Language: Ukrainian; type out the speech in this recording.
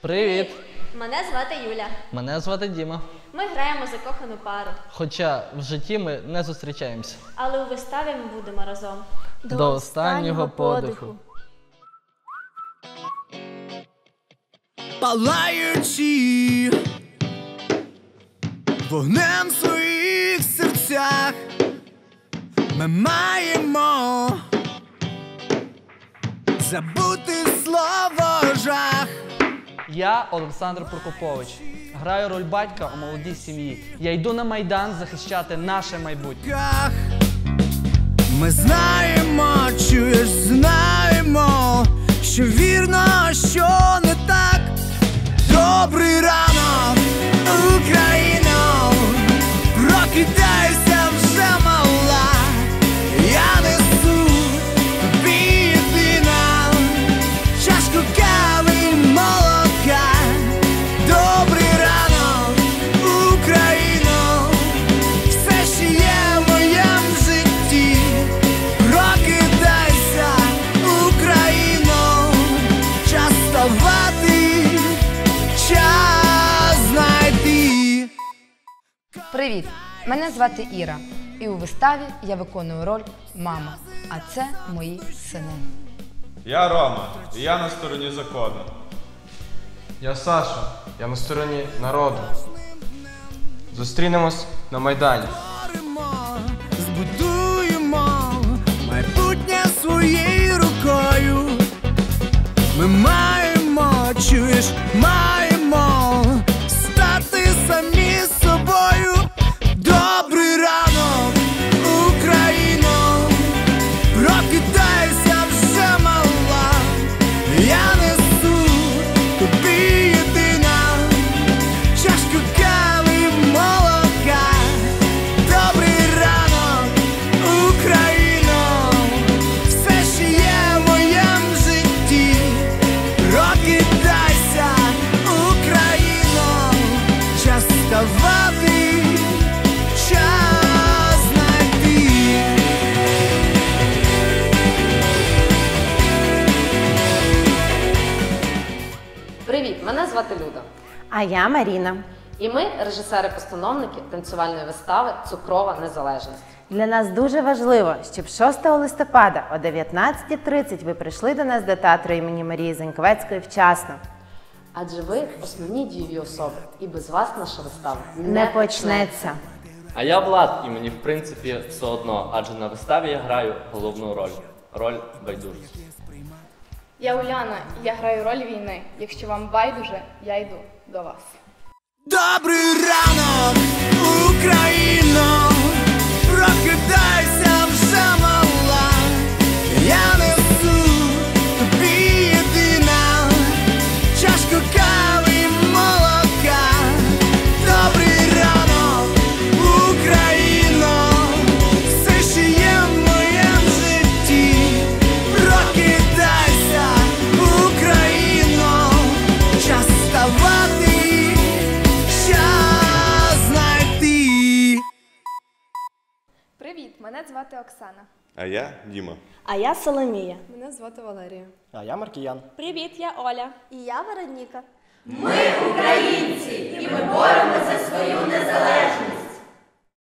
Привіт! Мене звати Юля. Мене звати Діма. Ми граємо закохану пару, Хоча в житті ми не зустрічаємося. але у виставі ми будемо разом. До, останнього подиху. палаючи вогнем в своїх серцях, ми маємо забути слово жах. Я Олександр Прокопович. Граю роль батька у молодій сім'ї. Я йду на майдан захищати наше майбутнє. Ми знаємо, чуєш, знаємо, що вірно, що не так. Добрий ранок, Привіт! Мене звати Іра, і у виставі я виконую роль мама. А це мої сини. Я Рома, і я на стороні закону. Я Саша, я на стороні народу. Зустрінемось на Майдані. Збудуємо майбутнє своєю рукою. Ми маємо, чуєш, маємо Люда. А я Маріна. І ми режисери-постановники танцювальної вистави Цукрова незалежність. Для нас дуже важливо, щоб 6 листопада о 19.30 ви прийшли до нас до театру імені Марії Заньковецької вчасно. Адже ви основні дієві особи, і без вас наша вистава Не почнеться. А я Влад, і мені в принципі все одно, адже на виставі я граю головну роль роль байдужості. Я Уляна, і я граю роль війни. Якщо вам байдуже, я йду до вас. Добрий Привіт, мене звати Оксана. А я Діма. А я Соломія. Мене звати Валерія. А я Маркіян. Привіт, я Оля. І я Вероніка. Ми українці, і ми боремося за свою незалежність.